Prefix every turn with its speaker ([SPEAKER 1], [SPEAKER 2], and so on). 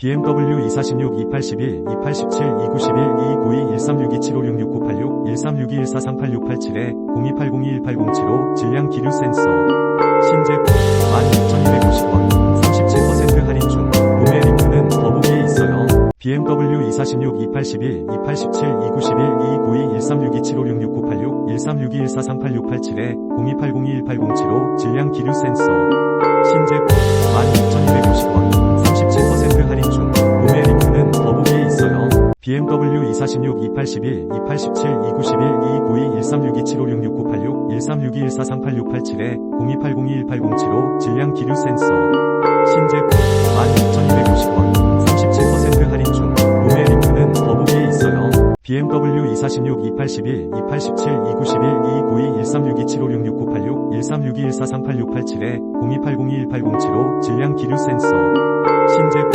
[SPEAKER 1] BMW 246, 281, 287, 291, 2292, 1362, 7566, 986, 1362, 1438, 0280, 21807호, 질량 기류 센서. 신제품 16,290원, 37% 할인 중. 구매 링크는 더보기에 있어요. BMW 246, 281, 287, 291, 2292, 1362, 7566, 986, 1362, 1438, 687에 0280, 21807호, 질량 기류 센서. BMW 246, 281, 287, 291, 2292, 1362, 7566, 986, 1362, 1438, 687에 0280, 21807호, 질량 기류 센서. 신제품 16,290원, 37% 할인 중. 구매 링크는 더보기에 있어요. BMW 246, 281, 287, 291, 2292, 1362, 7566, 986, 1362, 1438, 687에 0280, 21807호, 질량 기류 센서. 신제품